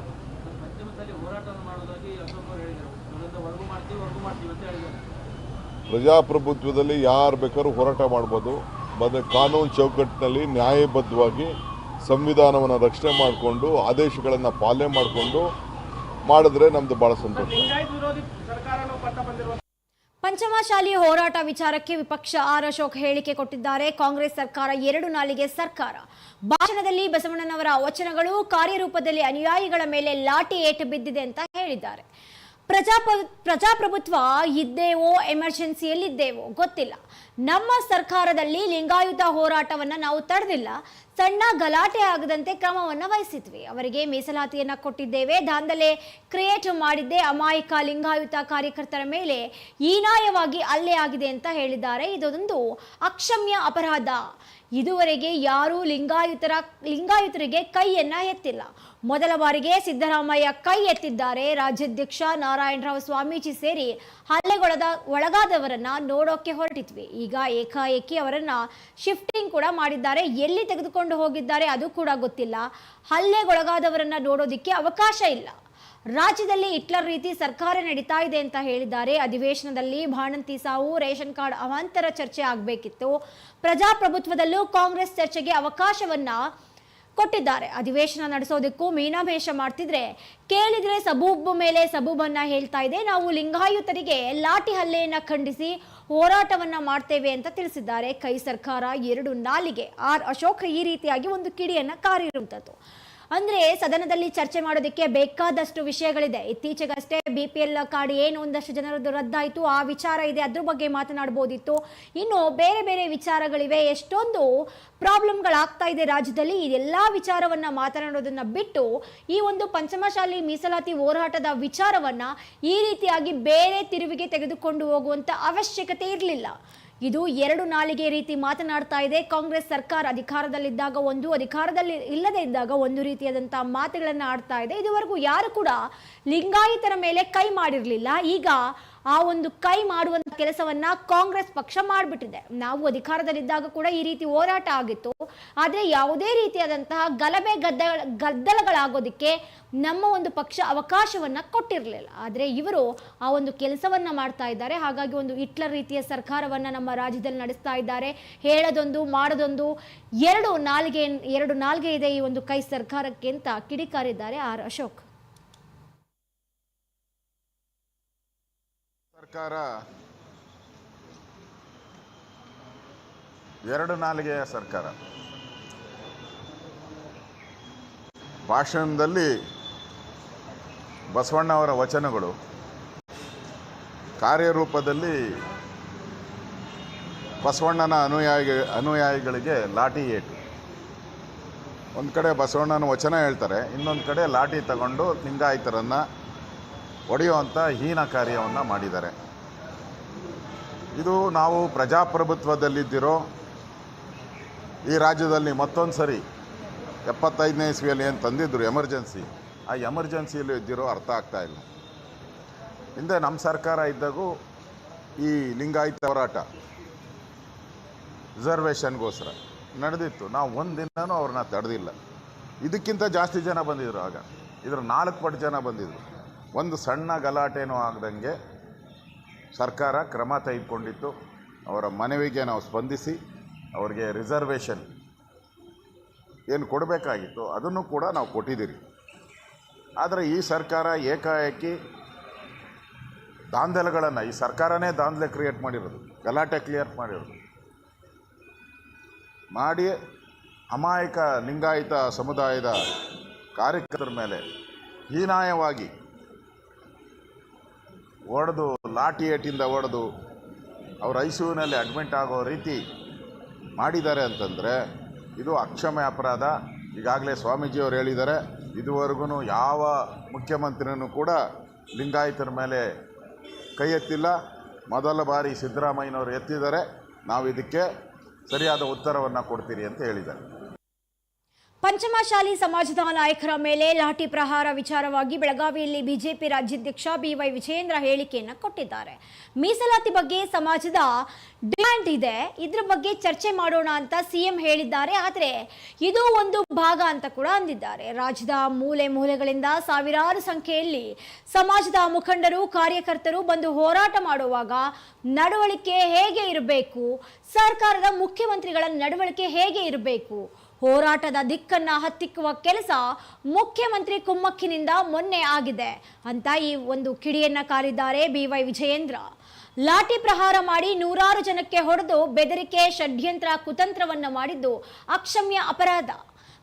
ಪ್ರಜಾಪ್ರಭುತ್ವದಲ್ಲಿ ಯಾರು ಬೇಕಾದ್ರೂ ಹೋರಾಟ ಮಾಡ್ಬೋದು. ಮತ್ತು ಕಾನೂನು ಚೌಕಟ್ಟಿನಲ್ಲಿ ನ್ಯಾಯಬದ್ಧವಾಗಿ ಸಂವಿಧಾನವನ್ನು ರಕ್ಷಣೆ ಮಾಡಿಕೊಂಡು ಆದೇಶಗಳನ್ನು ಪಾಲನೆ ಮಾಡಿಕೊಂಡು ಮಾಡಿದ್ರೆ ನಮ್ದು ಭಾಳ ಸಂತೋಷ. ಪಂಚಮಶಾಲಿ ಹೋರಾಟ ವಿಚಾರಕ್ಕೆ ವಿಪಕ್ಷ ಆರ್ ಅಶೋಕ್ ಹೇಳಿಕೆ ಕೊಟ್ಟಿದ್ದಾರೆ. ಕಾಂಗ್ರೆಸ್ ಸರ್ಕಾರ ಎರಡು ನಾಲಿಗೆ ಸರ್ಕಾರ. ಭಾಷಣದಲ್ಲಿ ಬಸವಣ್ಣನವರ ವಚನಗಳು ಕಾರ್ಯರೂಪದಲ್ಲಿ ಅನುಯಾಯಿಗಳ ಮೇಲೆ ಲಾಠಿ ಏಟು ಬಿದ್ದಿದೆ ಅಂತ ಹೇಳಿದ್ದಾರೆ. ಪ್ರಜಾಪ ಪ್ರಜಾಪ್ರಭುತ್ವ ಇದ್ದೇವೋ, ಎಮರ್ಜೆನ್ಸಿಯಲ್ಲಿದ್ದೇವೋ, ಗೊತ್ತಿಲ್ಲ. ನಮ್ಮ ಸರ್ಕಾರದಲ್ಲಿ ಲಿಂಗಾಯುತ ಹೋರಾಟವನ್ನು ನಾವು ತಡೆದಿಲ್ಲ. ಸಣ್ಣ ಗಲಾಟೆ ಆಗದಂತೆ ಕ್ರಮವನ್ನ ವಹಿಸಿದ್ವಿ. ಅವರಿಗೆ ಮೀಸಲಾತಿಯನ್ನು ಕೊಟ್ಟಿದ್ದೇವೆ. ದಾಂಧಲೆ ಕ್ರಿಯೇಟ್ ಮಾಡಿದ್ದೇ ಅಮಾಯಕ ಲಿಂಗಾಯುತ ಕಾರ್ಯಕರ್ತರ ಮೇಲೆ. ಹೀನಾಯವಾಗಿ ಹಲ್ಲೆ ಆಗಿದೆ ಅಂತ ಹೇಳಿದ್ದಾರೆ. ಇದೊಂದು ಅಕ್ಷಮ್ಯ ಅಪರಾಧ. ಇದುವರೆಗೆ ಯಾರೂ ಲಿಂಗಾಯುತರ, ಲಿಂಗಾಯುತರಿಗೆ ಕೈಯನ್ನು ಎತ್ತಿಲ್ಲ. ಮೊದಲ ಬಾರಿಗೆ ಸಿದ್ದರಾಮಯ್ಯ ಕೈ ಎತ್ತಿದ್ದಾರೆ. ರಾಜ್ಯಾಧ್ಯಕ್ಷ ನಾರಾಯಣರಾವ್ ಸ್ವಾಮೀಜಿ ಸೇರಿ ಹಲ್ಲೆಗೊಳದ ಒಳಗಾದವರನ್ನ ನೋಡೋಕೆ ಹೊರಟಿದ್ವಿ. ಈಗ ಏಕಾಏಕಿ ಅವರನ್ನ ಶಿಫ್ಟಿಂಗ್ ಕೂಡ ಮಾಡಿದ್ದಾರೆ. ಎಲ್ಲಿ ತೆಗೆದುಕೊಂಡು ಹೋಗಿದ್ದಾರೆ ಅದು ಕೂಡ ಗೊತ್ತಿಲ್ಲ. ಹಲ್ಲೆಗೊಳಗಾದವರನ್ನ ನೋಡೋದಿಕ್ಕೆ ಅವಕಾಶ ಇಲ್ಲ. ರಾಜ್ಯದಲ್ಲಿ ಹಿಟ್ಲರ್ ರೀತಿ ಸರ್ಕಾರ ನಡೀತಾ ಇದೆ ಅಂತ ಹೇಳಿದ್ದಾರೆ. ಅಧಿವೇಶನದಲ್ಲಿ ಬಾಣಂತಿ ಸಾವು, ರೇಷನ್ ಕಾರ್ಡ್ ಅವಾಂತರ ಚರ್ಚೆ ಆಗಬೇಕಿತ್ತು. ಪ್ರಜಾಪ್ರಭುತ್ವದಲ್ಲೂ ಕಾಂಗ್ರೆಸ್ ಚರ್ಚೆಗೆ ಅವಕಾಶವನ್ನ ಕೊಟ್ಟಿದ್ದಾರೆ. ಅಧಿವೇಶನ ನಡೆಸೋದಕ್ಕೂ ಮೀನಾಭೇಷ ಮಾಡ್ತಿದ್ರೆ ಕೇಳಿದ್ರೆ ಸಬೂಬ್ ಮೇಲೆ ಸಬೂಬನ್ನ ಹೇಳ್ತಾ ಇದೆ. ನಾವು ಲಿಂಗಾಯುತರಿಗೆ ಲಾಠಿ ಹಲ್ಲೆಯನ್ನ ಖಂಡಿಸಿ ಹೋರಾಟವನ್ನ ಮಾಡ್ತೇವೆ ಅಂತ ತಿಳಿಸಿದ್ದಾರೆ. ಕೈ ಸರ್ಕಾರ ಎರಡು ನಾಲಿಗೆ. ಆರ್ ಅಶೋಕ್ ಈ ರೀತಿಯಾಗಿ ಒಂದು ಕಿಡಿಯನ್ನ ಕಾರಿರುವಂಥದ್ದು ಅಂದ್ರೆ ಸದನದಲ್ಲಿ ಚರ್ಚೆ ಮಾಡೋದಕ್ಕೆ ಬೇಕಾದಷ್ಟು ವಿಷಯಗಳಿದೆ. ಇತ್ತೀಚೆಗಷ್ಟೇ ಬಿ ಪಿ ಎಲ್ ಕಾರ್ಡ್ ಏನು ಒಂದಷ್ಟು ಜನರದ್ದು ರದ್ದಾಯಿತು. ಆ ವಿಚಾರ ಇದೆ. ಅದ್ರ ಬಗ್ಗೆ ಮಾತನಾಡ್ಬೋದಿತ್ತು ಇನ್ನು ಬೇರೆ ಬೇರೆ ವಿಚಾರಗಳಿವೆ. ಎಷ್ಟೊಂದು ಪ್ರಾಬ್ಲಮ್ಗಳಾಗ್ತಾ ಇದೆ ರಾಜ್ಯದಲ್ಲಿ. ಇದೆಲ್ಲ ವಿಚಾರವನ್ನ ಮಾತನಾಡೋದನ್ನ ಬಿಟ್ಟು ಈ ಒಂದು ಪಂಚಮಶಾಲಿ ಮೀಸಲಾತಿ ಹೋರಾಟದ ವಿಚಾರವನ್ನ ಈ ರೀತಿಯಾಗಿ ಬೇರೆ ತಿರುವಿಗೆ ತೆಗೆದುಕೊಂಡು ಹೋಗುವಂತ ಅವಶ್ಯಕತೆ ಇರಲಿಲ್ಲ. ಇದು ಎರಡು ನಾಲಿಗೆ ರೀತಿ ಮಾತನಾಡ್ತಾ ಇದೆ. ಕಾಂಗ್ರೆಸ್ ಸರ್ಕಾರ ಅಧಿಕಾರದಲ್ಲಿದ್ದಾಗ ಒಂದು, ಅಧಿಕಾರದಲ್ಲಿ ಇಲ್ಲದೇ ಇದ್ದಾಗ ಒಂದು ರೀತಿಯಾದಂತಹ ಮಾತುಗಳನ್ನು ಆಡ್ತಾ ಇದೆ. ಇದುವರೆಗೂ ಯಾರು ಕೂಡ ಲಿಂಗಾಯತರ ಮೇಲೆ ಕೈ ಮಾಡಿರಲಿಲ್ಲ. ಈಗ ಆ ಒಂದು ಕೈ ಮಾಡುವಂತ ಕೆಲಸವನ್ನ ಕಾಂಗ್ರೆಸ್ ಪಕ್ಷ ಮಾಡಿಬಿಟ್ಟಿದೆ. ನಾವು ಅಧಿಕಾರದಲ್ಲಿದ್ದಾಗ ಕೂಡ ಈ ರೀತಿ ಹೋರಾಟ ಆಗಿತ್ತು. ಆದ್ರೆ ಯಾವುದೇ ರೀತಿಯಾದಂತಹ ಗಲಭೆ ಗದ್ದ ಗದ್ದಲಗಳಾಗೋದಕ್ಕೆ ನಮ್ಮ ಒಂದು ಪಕ್ಷ ಅವಕಾಶವನ್ನ ಕೊಟ್ಟಿರಲಿಲ್ಲ. ಆದ್ರೆ ಇವರು ಆ ಒಂದು ಕೆಲಸವನ್ನ ಮಾಡ್ತಾ ಇದ್ದಾರೆ. ಹಾಗಾಗಿ ಒಂದು ಹಿಟ್ಲರ್ ರೀತಿಯ ಸರ್ಕಾರವನ್ನ ನಮ್ಮ ರಾಜ್ಯದಲ್ಲಿ ನಡೆಸ್ತಾ ಇದ್ದಾರೆ. ಹೇಳದೊಂದು, ಮಾಡದೊಂದು, ಎರಡು ನಾಲ್ಗೆ ಎರಡು ನಾಲ್ಗೆ ಇದೆ ಈ ಒಂದು ಕೈ ಸರ್ಕಾರಕ್ಕೆ ಅಂತ ಕಿಡಿಕಾರಿದ್ದಾರೆ ಆರ್ ಅಶೋಕ್. ಸರ್ಕಾರ ಎರಡು ನಾಲಿಗೆಯ ಸರ್ಕಾರ. ಭಾಷಣದಲ್ಲಿ ಬಸವಣ್ಣವರ ವಚನಗಳು ಕಾರ್ಯರೂಪದಲ್ಲಿ ಬಸವಣ್ಣನ ಅನುಯಾಯಿ ಅನುಯಾಯಿಗಳಿಗೆ ಲಾಠಿ ಏಟು. ಒಂದು ಕಡೆ ಬಸವಣ್ಣನ ವಚನ ಹೇಳ್ತಾರೆ, ಇನ್ನೊಂದು ಕಡೆ ಲಾಠಿ ತಗೊಂಡು ಲಿಂಗಾಯತರನ್ನು ಹೊಡೆಯುವಂಥ ಹೀನ ಕಾರ್ಯವನ್ನು ಮಾಡಿದ್ದಾರೆ. ಇದು ನಾವು ಪ್ರಜಾಪ್ರಭುತ್ವದಲ್ಲಿದ್ದಿರೋ, ಈ ರಾಜ್ಯದಲ್ಲಿ ಮತ್ತೊಂದು ಸರಿ ಎಪ್ಪತ್ತೈದನೇ ಇಸ್ವಿಯಲ್ಲಿ ಏನು ತಂದಿದ್ದರು ಎಮರ್ಜೆನ್ಸಿ, ಆ ಎಮರ್ಜೆನ್ಸಿಯಲ್ಲಿ ಇದ್ದಿರೋ ಅರ್ಥ ಆಗ್ತಾ ಇಲ್ಲ. ಹಿಂದೆ ನಮ್ಮ ಸರ್ಕಾರ ಇದ್ದಾಗೂ ಈ ಲಿಂಗಾಯತ ಹೋರಾಟ, ರಿಸರ್ವೇಷನ್ಗೋಸ್ಕರ ನಡೆದಿತ್ತು. ನಾವು ಒಂದು ದಿನವೂ ಅವ್ರನ್ನ ತಡೆದಿಲ್ಲ. ಇದಕ್ಕಿಂತ ಜಾಸ್ತಿ ಜನ ಬಂದಿದ್ರು ಆಗ. ಇದ್ರ ನಾಲ್ಕು ಪಟ್ಟು ಜನ ಬಂದಿದ್ರು. ಒಂದು ಸಣ್ಣ ಗಲಾಟೆನೂ ಆಗದಂಗೆ ಸರ್ಕಾರ ಕ್ರಮ ತೆಗೆದುಕೊಂಡಿತ್ತು ಅವರ ಮನವಿಗೆ ನಾವು ಸ್ಪಂದಿಸಿ, ಅವರಿಗೆ ರಿಸರ್ವೇಷನ್ ಏನು ಕೊಡಬೇಕಾಗಿತ್ತು ಅದನ್ನು ಕೂಡ ನಾವು ಕೊಟ್ಟಿದ್ದೀರಿ. ಆದರೆ ಈ ಸರ್ಕಾರ ಏಕಾಏಕಿ ದಾಂಧಲೆಗಳನ್ನು, ಈ ಸರ್ಕಾರನೇ ದಾಂಧಲೆ ಕ್ರಿಯೇಟ್ ಮಾಡಿರೋದು, ಗಲಾಟೆ ಕ್ಲಿಯರ್ ಮಾಡಿರೋದು. ಮಾಡಿ ಅಮಾಯಕ, ಲಿಂಗಾಯತ ಸಮುದಾಯದ ಕಾರ್ಯಕರ್ತರ ಮೇಲೆ ಹೀನಾಯವಾಗಿ ಹೊಡೆದು ಲಾಠಿ ಏಟಿಂದ ಹೊಡೆದು ಅವ್ರ ಐ ಯುನಲ್ಲಿ ಅಡ್ಮಿಟ್ ಆಗೋ ರೀತಿ ಮಾಡಿದ್ದಾರೆ ಅಂತಂದರೆ ಇದು ಅಕ್ಷಮ್ಯ ಅಪರಾಧ. ಈಗಾಗಲೇ ಸ್ವಾಮೀಜಿಯವರು ಹೇಳಿದ್ದಾರೆ, ಇದುವರೆಗೂ ಯಾವ ಮುಖ್ಯಮಂತ್ರಿನೂ ಕೂಡ ಲಿಂಗಾಯತರ ಮೇಲೆ ಕೈ ಎತ್ತಿಲ್ಲ. ಮೊದಲ ಬಾರಿ ಸಿದ್ದರಾಮಯ್ಯನವರು ಎತ್ತಿದ್ದಾರೆ. ನಾವು ಇದಕ್ಕೆ ಸರಿಯಾದ ಉತ್ತರವನ್ನು ಕೊಡ್ತೀರಿ ಅಂತ ಹೇಳಿದ್ದಾರೆ. ಪಂಚಮಶಾಲಿ ಸಮಾಜದ ನಾಯಕರ ಮೇಲೆ ಲಾಠಿ ಪ್ರಹಾರ ವಿಚಾರವಾಗಿ ಬೆಳಗಾವಿಯಲ್ಲಿ ಬಿಜೆಪಿ ರಾಜ್ಯಾಧ್ಯಕ್ಷ ಬಿವೈ ವಿಜಯೇಂದ್ರ ಹೇಳಿಕೆಯನ್ನು ಕೊಟ್ಟಿದ್ದಾರೆ. ಮೀಸಲಾತಿ ಬಗ್ಗೆ ಸಮಾಜದ ಡಿಮ್ಯಾಂಡ್ ಇದೆ. ಇದ್ರ ಬಗ್ಗೆ ಚರ್ಚೆ ಮಾಡೋಣ ಅಂತ ಸಿಎಂ ಹೇಳಿದ್ದಾರೆ. ಆದರೆ ಇದು ಒಂದು ಭಾಗ ಅಂತ ಕೂಡ ಅಂದಿದ್ದಾರೆ. ರಾಜ್ಯದ ಮೂಲೆ ಮೂಲೆಗಳಿಂದ ಸಾವಿರಾರು ಸಂಖ್ಯೆಯಲ್ಲಿ ಸಮಾಜದ ಮುಖಂಡರು, ಕಾರ್ಯಕರ್ತರು ಬಂದು ಹೋರಾಟ ಮಾಡುವಾಗ ನಡವಳಿಕೆ ಹೇಗೆ ಇರಬೇಕು? ಸರ್ಕಾರದ ಮುಖ್ಯಮಂತ್ರಿಗಳ ನಡವಳಿಕೆ ಹೇಗೆ ಇರಬೇಕು? ಹೋರಾಟದ ದಿಕ್ಕನ್ನ ಹತ್ತಿಕ್ಕುವ ಕೆಲಸ ಮುಖ್ಯಮಂತ್ರಿ ಕುಮ್ಮಕ್ಕಿನಿಂದ ಮೊನ್ನೆ ಆಗಿದೆ ಅಂತ ಈ ಒಂದು ಕಿಡಿಯನ್ನ ಕಾರಿದ್ದಾರೆ ಬಿವೈ ವಿಜಯೇಂದ್ರ. ಲಾಠಿ ಪ್ರಹಾರ ಮಾಡಿ ನೂರಾರು ಜನಕ್ಕೆ ಹೊಡೆದು ಬೆದರಿಕೆ, ಷಡ್ಯಂತ್ರ, ಕುತಂತ್ರವನ್ನು ಮಾಡಿದ್ದು ಅಕ್ಷಮ್ಯ ಅಪರಾಧ.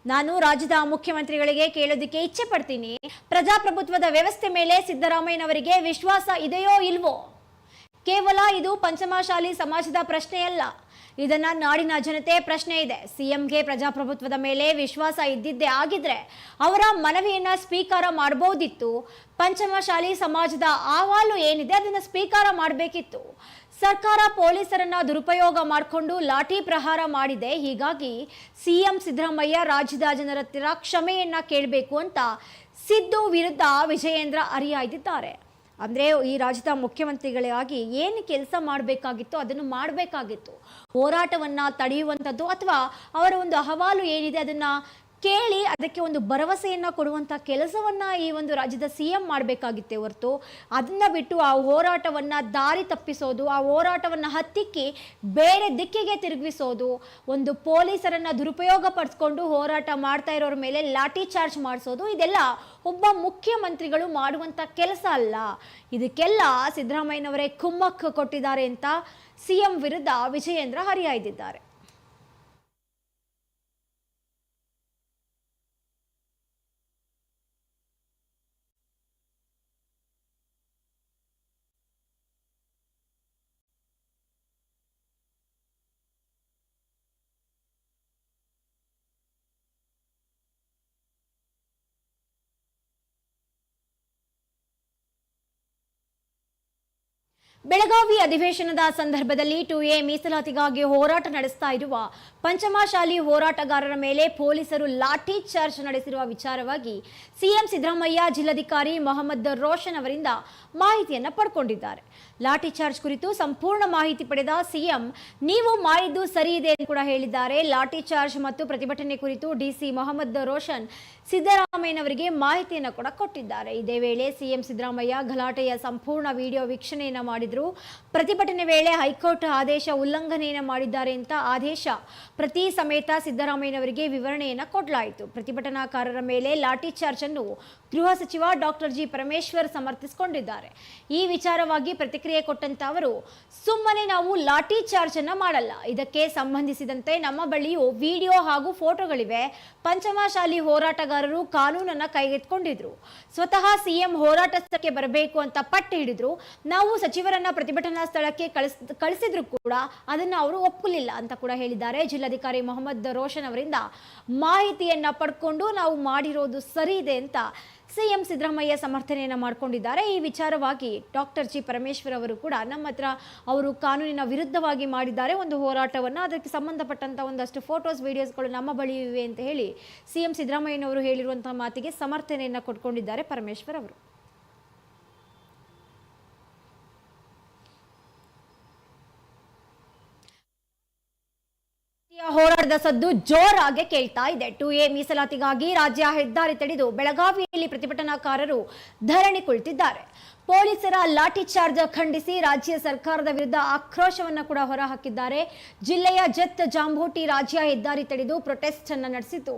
ನಾನು ರಾಜ್ಯದ ಮುಖ್ಯಮಂತ್ರಿಗಳಿಗೆ ಕೇಳೋದಕ್ಕೆ ಇಚ್ಛೆ ಪಡ್ತೀನಿ ಪ್ರಜಾಪ್ರಭುತ್ವದ ವ್ಯವಸ್ಥೆ ಮೇಲೆ ಸಿದ್ದರಾಮಯ್ಯನವರಿಗೆ ವಿಶ್ವಾಸ ಇದೆಯೋ ಇಲ್ವೋ? ಕೇವಲ ಇದು ಪಂಚಮಶಾಲಿ ಸಮಾಜದ ಪ್ರಶ್ನೆಯಲ್ಲ. ಇದನ್ನ ನಾಡಿನ ಜನತೆ ಪ್ರಶ್ನೆ ಇದೆ. ಸಿಎಂಗೆ ಪ್ರಜಾಪ್ರಭುತ್ವದ ಮೇಲೆ ವಿಶ್ವಾಸ ಇದ್ದಿದ್ದೇ ಆಗಿದ್ರೆ ಅವರ ಮನವಿಯನ್ನ ಸ್ವೀಕಾರ ಮಾಡಬಹುದಿತ್ತು ಪಂಚಮಶಾಲಿ ಸಮಾಜದ ಅಹವಾಲು ಏನಿದೆ ಅದನ್ನ ಸ್ವೀಕಾರ ಮಾಡಬೇಕಿತ್ತು. ಸರ್ಕಾರ ಪೊಲೀಸರನ್ನ ದುರುಪಯೋಗ ಮಾಡಿಕೊಂಡು ಲಾಠಿ ಪ್ರಹಾರ ಮಾಡಿದೆ. ಹೀಗಾಗಿ ಸಿಎಂ ಸಿದ್ದರಾಮಯ್ಯ ರಾಜ್ಯದ ಜನರ ಹತ್ತಿರ ಕ್ಷಮೆಯನ್ನ ಕೇಳಬೇಕು ಅಂತ ಸಿದ್ದು ವಿರುದ್ಧ ವಿಜಯೇಂದ್ರ ಹರಿಹಾಯ್ದಿದ್ದಾರೆ ಅಂದರೆ ಈ ರಾಜ್ಯದ ಮುಖ್ಯಮಂತ್ರಿಗಳಾಗಿ ಏನು ಕೆಲಸ ಮಾಡಬೇಕಾಗಿತ್ತು ಅದನ್ನು ಮಾಡಬೇಕಾಗಿತ್ತು. ಹೋರಾಟವನ್ನು ತಡೆಯುವಂಥದ್ದು ಅಥವಾ ಅವರ ಒಂದು ಅಹವಾಲು ಏನಿದೆ ಅದನ್ನು ಕೇಳಿ ಅದಕ್ಕೆ ಒಂದು ಭರವಸೆಯನ್ನು ಕೊಡುವಂಥ ಕೆಲಸವನ್ನು ಈ ಒಂದು ರಾಜ್ಯದ ಸಿ ಎಂ ಮಾಡಬೇಕಾಗಿತ್ತೆ ಹೊರತು, ಅದನ್ನು ಬಿಟ್ಟು ಆ ಹೋರಾಟವನ್ನು ದಾರಿ ತಪ್ಪಿಸೋದು, ಆ ಹೋರಾಟವನ್ನು ಹತ್ತಿಕ್ಕಿ ಬೇರೆ ದಿಕ್ಕಿಗೆ ತಿರುಗಿಸೋದು, ಒಂದು ಪೊಲೀಸರನ್ನು ದುರುಪಯೋಗ ಪಡಿಸ್ಕೊಂಡು ಹೋರಾಟ ಮಾಡ್ತಾ ಇರೋರ ಮೇಲೆ ಲಾಠಿ ಚಾರ್ಜ್ ಮಾಡಿಸೋದು, ಇದೆಲ್ಲ ಒಬ್ಬ ಮುಖ್ಯಮಂತ್ರಿಗಳು ಮಾಡುವಂಥ ಕೆಲಸ ಅಲ್ಲ. ಇದಕ್ಕೆಲ್ಲ ಸಿದ್ದರಾಮಯ್ಯನವರೇ ಕುಮ್ಮಕ್ಕು ಕೊಟ್ಟಿದ್ದಾರೆ ಅಂತ ಸಿ ಎಂ ವಿರುದ್ಧ ವಿಜಯೇಂದ್ರ ಹರಿಹಾಯ್ದಿದ್ದಾರೆ. ಬೆಳಗಾವಿ ಅಧಿವೇಶನದ ಸಂದರ್ಭದಲ್ಲಿ ಟು ಎ ಮೀಸಲಾತಿಗಾಗಿ ಹೋರಾಟ ನಡೆಸ್ತಾ ಇರುವ ಪಂಚಮಶಾಲಿ ಹೋರಾಟಗಾರರ ಮೇಲೆ ಪೊಲೀಸರು ಲಾಠಿ ಚಾರ್ಜ್ ನಡೆಸಿರುವ ವಿಚಾರವಾಗಿ ಸಿಎಂ ಸಿದ್ದರಾಮಯ್ಯ ಜಿಲ್ಲಾಧಿಕಾರಿ ಮೊಹಮ್ಮದ್ ರೋಷನ್ ಅವರಿಂದ ಮಾಹಿತಿಯನ್ನು ಪಡ್ಕೊಂಡಿದ್ದಾರೆ. ಲಾಠಿ ಚಾರ್ಜ್ ಕುರಿತು ಸಂಪೂರ್ಣ ಮಾಹಿತಿ ಪಡೆದ ಸಿಎಂ, ನೀವು ಮಾಡಿದ್ದು ಸರಿ ಇದೆ ಎಂದು ಕೂಡ ಹೇಳಿದ್ದಾರೆ. ಲಾಠಿ ಚಾರ್ಜ್ ಮತ್ತು ಪ್ರತಿಭಟನೆ ಕುರಿತು ಡಿಸಿ ಮೊಹಮ್ಮದ್ ರೋಷನ್ ಸಿದ್ದರಾಮಯ್ಯನವರಿಗೆ ಮಾಹಿತಿಯನ್ನು ಕೂಡ ಕೊಟ್ಟಿದ್ದಾರೆ. ಇದೇ ವೇಳೆ ಸಿಎಂ ಸಿದ್ದರಾಮಯ್ಯ ಗಲಾಟೆಯ ಸಂಪೂರ್ಣ ವಿಡಿಯೋ ವೀಕ್ಷಣೆಯನ್ನು ಮಾಡಿದ್ರು. ಪ್ರತಿಭಟನೆ ವೇಳೆ ಹೈಕೋರ್ಟ್ ಆದೇಶ ಉಲ್ಲಂಘನೆಯನ್ನು ಮಾಡಿದ್ದಾರೆ ಅಂತ ಆದೇಶ ಪ್ರತಿ ಸಮೇತ ಸಿದ್ದರಾಮಯ್ಯನವರಿಗೆ ವಿವರಣೆಯನ್ನು ಕೊಡಲಾಯಿತು. ಪ್ರತಿಭಟನಾಕಾರರ ಮೇಲೆ ಲಾಠಿ ಚಾರ್ಜ್ ಅನ್ನು ಗೃಹ ಸಚಿವ ಡಾಕ್ಟರ್ ಜಿ ಪರಮೇಶ್ವರ್ ಸಮರ್ಥಿಸಿಕೊಂಡಿದ್ದಾರೆ. ಈ ವಿಚಾರವಾಗಿ ಪ್ರತಿಕ್ರಿಯೆ ಕೊಟ್ಟಂತ ಅವರು, ಸುಮ್ಮನೆ ನಾವು ಲಾಠಿ ಚಾರ್ಜ್ ಅನ್ನ ಮಾಡಲ್ಲ. ಇದಕ್ಕೆ ಸಂಬಂಧಿಸಿದಂತೆ ನಮ್ಮ ಬಳಿಯೂ ವಿಡಿಯೋ ಹಾಗೂ ಫೋಟೋಗಳಿವೆ. ಪಂಚಮಶಾಲಿ ಹೋರಾಟಗಾರರು ಕಾನೂನನ್ನ ಕೈಗೆತ್ತಿಕೊಂಡಿದ್ರು. ಸ್ವತಃ ಸಿಎಂ ಹೋರಾಟ ಸ್ಥಳಕ್ಕೆ ಬರಬೇಕು ಅಂತ ಪಟ್ಟು ಹಿಡಿದ್ರು. ನಾವು ಸಚಿವರನ್ನ ಪ್ರತಿಭಟನಾ ಸ್ಥಳಕ್ಕೆ ಕಳಿಸ್, ಕಳಿಸಿದ್ರು ಕೂಡ ಅದನ್ನ ಅವರು ಒಪ್ಪಲಿಲ್ಲ ಅಂತ ಕೂಡ ಹೇಳಿದ್ದಾರೆ. ಜಿಲ್ಲಾಧಿಕಾರಿ ಮೊಹಮ್ಮದ್ ರೋಷನ್ ಅವರಿಂದ ಮಾಹಿತಿಯನ್ನ ಪಡ್ಕೊಂಡು ನಾವು ಮಾಡಿರೋದು ಸರಿ ಇದೆ ಅಂತ ಸಿಎಂ ಸಿದ್ದರಾಮಯ್ಯ ಸಮರ್ಥನೆಯನ್ನು ಮಾಡ್ಕೊಂಡಿದ್ದಾರೆ. ಈ ವಿಚಾರವಾಗಿ ಡಾಕ್ಟರ್ ಜಿ ಪರಮೇಶ್ವರ್ ಅವರು ಕೂಡ ನಮ್ಮ ಹತ್ರ ಅವರು ಕಾನೂನಿನ ವಿರುದ್ಧವಾಗಿ ಮಾಡಿದ್ದಾರೆ. ಒಂದು ಹೋರಾಟವನ್ನು. ಅದಕ್ಕೆ ಸಂಬಂಧಪಟ್ಟಂಥ ಒಂದಷ್ಟು ಫೋಟೋಸ್, ವಿಡಿಯೋಸ್ಗಳು ನಮ್ಮ ಬಳಿ ಇವೆ ಅಂತ ಹೇಳಿ ಸಿಎಂ ಸಿದ್ದರಾಮಯ್ಯನವರು ಹೇಳಿರುವಂತಹ ಮಾತಿಗೆ ಸಮರ್ಥನೆಯನ್ನು ಕೊಟ್ಕೊಂಡಿದ್ದಾರೆ ಪರಮೇಶ್ವರ್ ಅವರು. ಹೋರಾಟದ ಸದ್ದು ಜೋರಾಗಿ ಕೇಳ್ತಾ ಇದೆ. ಟು ಎ ಮೀಸಲಾತಿಗಾಗಿ ರಾಜ್ಯ ಹೆದ್ದಾರಿ ತಡೆದು ಬೆಳಗಾವಿಯಲ್ಲಿ ಪ್ರತಿಭಟನಾಕಾರರು ಧರಣಿ ಕುಳಿತಿದ್ದಾರೆ. ಪೊಲೀಸರ ಲಾಠಿ ಚಾರ್ಜ್ ಖಂಡಿಸಿ ರಾಜ್ಯ ಸರ್ಕಾರದ ವಿರುದ್ಧ ಆಕ್ರೋಶವನ್ನ ಕೂಡ ಹೊರಹಾಕಿದ್ದಾರೆ. ಜಿಲ್ಲೆಯ ಜತ್ ಜಾಂಬೋಟಿ ರಾಜ್ಯ ಹೆದ್ದಾರಿ ತಡೆದು ಪ್ರೊಟೆಸ್ಟ್ ಅನ್ನ ನಡೆಸಿತು.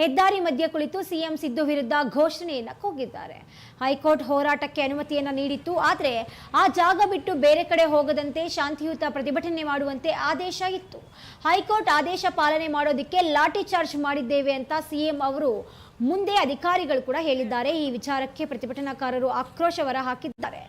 ಹೆದ್ದಾರಿ ಮಧ್ಯೆ ಕುಳಿತು ಸಿಎಂ ಸಿದ್ದು ವಿರುದ್ಧ ಘೋಷಣೆಯನ್ನ ಕೂಗಿದ್ದಾರೆ. ಹೈಕೋರ್ಟ್ ಹೋರಾಟಕ್ಕೆ ಅನುಮತಿಯನ್ನ ನೀಡಿತ್ತು. ಆದರೆ ಆ ಜಾಗ ಬಿಟ್ಟು ಬೇರೆ ಕಡೆ ಹೋಗದಂತೆ ಶಾಂತಿಯುತ ಪ್ರತಿಭಟನೆ ಮಾಡುವಂತೆ ಆದೇಶ ಇತ್ತು. ಹೈಕೋರ್ಟ್ ಆದೇಶ ಪಾಲನೆ ಮಾಡೋದಕ್ಕೆ ಲಾಠಿ ಚಾರ್ಜ್ ಮಾಡಿದ್ದೇವೆ ಅಂತ ಸಿಎಂ ಅವರು ಮುಂದೆ ಅಧಿಕಾರಿಗಳು ಕೂಡ ಹೇಳಿದ್ದಾರೆ. ಈ ವಿಚಾರಕ್ಕೆ ಪ್ರತಿಭಟನಾಕಾರರು ಆಕ್ರೋಶ ಹೊರ ಹಾಕಿದ್ದಾರೆ.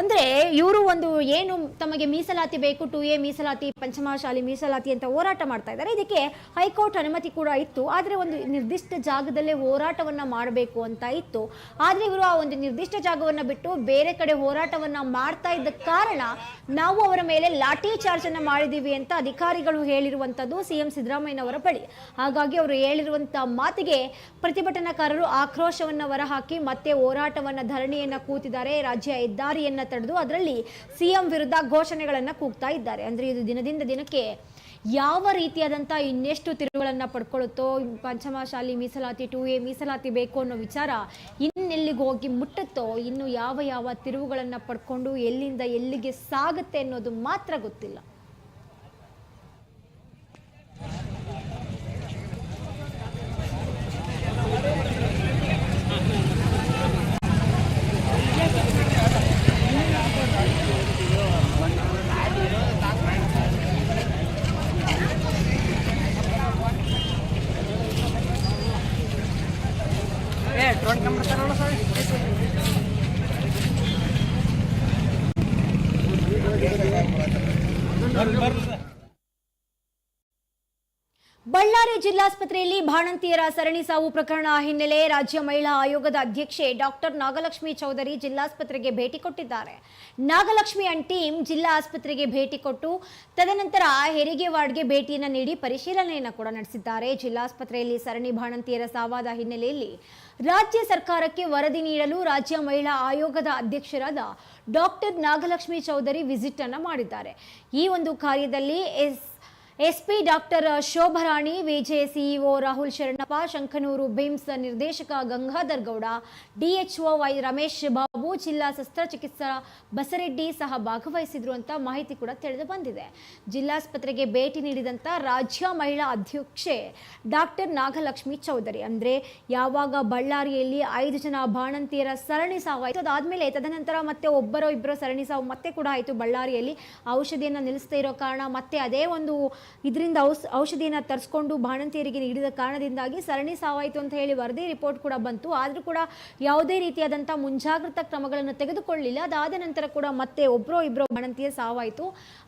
ಅಂದ್ರೆ ಇವರು ಒಂದು ಏನು ತಮಗೆ ಮೀಸಲಾತಿ ಬೇಕು ಟು ಎ ಮೀಸಲಾತಿ ಪಂಚಮಶಾಲಿ ಮೀಸಲಾತಿ ಅಂತ ಹೋರಾಟ ಮಾಡ್ತಾ ಇದ್ದಾರೆ. ಇದಕ್ಕೆ ಹೈಕೋರ್ಟ್ ಅನುಮತಿ ಕೂಡ ಇತ್ತು. ಆದರೆ ಒಂದು ನಿರ್ದಿಷ್ಟ ಜಾಗದಲ್ಲೇ ಹೋರಾಟವನ್ನ ಮಾಡಬೇಕು ಅಂತ ಇತ್ತು. ಆದರೆ ಇವರು ಆ ಒಂದು ನಿರ್ದಿಷ್ಟ ಜಾಗವನ್ನು ಬಿಟ್ಟು ಬೇರೆ ಕಡೆ ಹೋರಾಟವನ್ನ ಮಾಡ್ತಾ ಇದ್ದ ಕಾರಣ ನಾವು ಅವರ ಮೇಲೆ ಲಾಠಿ ಚಾರ್ಜ್ ಅನ್ನ ಮಾಡಿದೀವಿ ಅಂತ ಅಧಿಕಾರಿಗಳು ಹೇಳಿರುವಂತದ್ದು ಸಿಎಂ ಸಿದ್ದರಾಮಯ್ಯನವರ ಬಳಿ. ಹಾಗಾಗಿ ಅವರು ಹೇಳಿರುವಂತ ಮಾತಿಗೆ ಪ್ರತಿಭಟನಾಕಾರರು ಆಕ್ರೋಶವನ್ನ ಹೊರಹಾಕಿ ಮತ್ತೆ ಹೋರಾಟವನ್ನ ಧರಣಿಯನ್ನ ಕೂತಿದ್ದಾರೆ. ರಾಜ್ಯ ಹೆದ್ದಾರಿಯನ್ನ ತಡೆದು ಅದರಲ್ಲಿ ಸಿಎಂ ವಿರುದ್ಧ ಘೋಷಣೆಗಳನ್ನ ಕೂಗ್ತಾ ಇದ್ದಾರೆ. ಅಂದ್ರೆ ಇದು ದಿನದಿಂದ ದಿನಕ್ಕೆ ಯಾವ ರೀತಿಯಾದಂಥ ಇನ್ನೆಷ್ಟು ತಿರುವುಗಳನ್ನು ಪಡ್ಕೊಳ್ಳುತ್ತೋ ಪಂಚಮಶಾಲಿ ಮೀಸಲಾತಿ, ಟು ಎ ಮೀಸಲಾತಿ ಬೇಕು ಅನ್ನೋ ವಿಚಾರ ಇನ್ನೆಲ್ಲಿಗೆ ಹೋಗಿ ಮುಟ್ಟುತ್ತೋ, ಇನ್ನು ಯಾವ ಯಾವ ತಿರುವುಗಳನ್ನು ಪಡ್ಕೊಂಡು ಎಲ್ಲಿಂದ ಎಲ್ಲಿಗೆ ಸಾಗುತ್ತೆ ಅನ್ನೋದು ಮಾತ್ರ ಗೊತ್ತಿಲ್ಲ. ಜಿಲ್ಲಾಸ್ಪತ್ರೆಯಲ್ಲಿ ಬಾಣಂತಿಯರ ಸರಣಿ ಸಾವು ಪ್ರಕರಣ ಹಿನ್ನೆಲೆ ರಾಜ್ಯ ಮಹಿಳಾ ಆಯೋಗದ ಅಧ್ಯಕ್ಷೆ ಡಾಕ್ಟರ್ ನಾಗಲಕ್ಷ್ಮಿ ಚೌಧರಿ ಜಿಲ್ಲಾಸ್ಪತ್ರೆಗೆ ಭೇಟಿ ಕೊಟ್ಟಿದ್ದಾರೆ. ನಾಗಲಕ್ಷ್ಮಿ ಅಂಡ್ ಟೀಮ್ ಜಿಲ್ಲಾ ಆಸ್ಪತ್ರೆಗೆ ಭೇಟಿ ಕೊಟ್ಟು ತದನಂತರ ಹೆರಿಗೆ ವಾರ್ಡ್ಗೆ ಭೇಟಿಯನ್ನು ನೀಡಿ ಪರಿಶೀಲನೆಯನ್ನು ಕೂಡ ನಡೆಸಿದ್ದಾರೆ. ಜಿಲ್ಲಾಸ್ಪತ್ರೆಯಲ್ಲಿ ಸರಣಿ ಬಾಣಂತಿಯರ ಸಾವಾದ ಹಿನ್ನೆಲೆಯಲ್ಲಿ ರಾಜ್ಯ ಸರ್ಕಾರಕ್ಕೆ ವರದಿ ನೀಡಲು ರಾಜ್ಯ ಮಹಿಳಾ ಆಯೋಗದ ಅಧ್ಯಕ್ಷರಾದ ಡಾಕ್ಟರ್ ನಾಗಲಕ್ಷ್ಮಿ ಚೌಧರಿ ವಿಸಿಟ್ ಅನ್ನು ಮಾಡಿದ್ದಾರೆ. ಈ ಒಂದು ಕಾರ್ಯದಲ್ಲಿ ಎಸ್ ಎಸ್ಪಿ ಡಾಕ್ಟರ್ ಶೋಭರಾಣಿ ವಿಜೆ ಸಿಇಒ ರಾಹುಲ್ ಶರಣಪ್ಪ ಶಂಕನೂರು ಬಿಮ್ಸ್ ನಿರ್ದೇಶಕ ಗಂಗಾಧರ್ ಗೌಡ, ಡಿಎಚ್ಒ ವೈ ರಮೇಶ್ ಬಾಬು, ಜಿಲ್ಲಾ ಶಸ್ತ್ರಚಿಕಿತ್ಸಾ ಬಸರೆಡ್ಡಿ ಸಹ ಭಾಗವಹಿಸಿದ್ರು ಅಂತ ಮಾಹಿತಿ ಕೂಡ ತಿಳಿದು ಬಂದಿದೆ. ಜಿಲ್ಲಾಸ್ಪತ್ರೆಗೆ ಭೇಟಿ ನೀಡಿದಂಥ ರಾಜ್ಯ ಮಹಿಳಾ ಅಧ್ಯಕ್ಷೆ ಡಾಕ್ಟರ್ ನಾಗಲಕ್ಷ್ಮಿ ಚೌಧರಿ. ಅಂದ್ರೆ ಯಾವಾಗ ಬಳ್ಳಾರಿಯಲ್ಲಿ ಐದು ಜನ ಬಾಣಂತಿಯರ ಸರಣಿ ಸಾವಾಯಿತು ಅದಾದಮೇಲೆ ತದನಂತರ ಮತ್ತೆ ಒಬ್ಬರೋ ಇಬ್ಬರೋ ಸರಣಿ ಸಾವು ಮತ್ತೆ ಕೂಡ ಆಯಿತು ಬಳ್ಳಾರಿಯಲ್ಲಿ. ಔಷಧಿಯನ್ನು ನಿಲ್ಲಿಸದೇ ಇರೋ ಕಾರಣ ಮತ್ತೆ ಅದೇ ಒಂದು ಇದರಿಂದ ಔಷ ಔಷಧಿಯನ್ನು ತರಿಸ್ಕೊಂಡು ಬಾಣಂತಿಯರಿಗೆ ನೀಡಿದ ಕಾರಣದಿಂದಾಗಿ ಸರಣಿ ಸಾವಾಯಿತು ಅಂತ ಹೇಳಿ ವರದಿ ರಿಪೋರ್ಟ್ ಕೂಡ ಬಂತು. ಆದರೂ ಕೂಡ ಯಾವುದೇ ರೀತಿಯಾದಂಥ ಮುಂಜಾಗ್ರತಾ ಕ್ರಮಗಳನ್ನು ತೆಗೆದುಕೊಳ್ಳಿಲ್ಲ. ಅದಾದ ನಂತರ ಕೂಡ ಮತ್ತೆ ಒಬ್ಬರೋ ಇಬ್ಬರೋ ಬಾಣಂತಿಯ ಸಾವಾಯಿತು.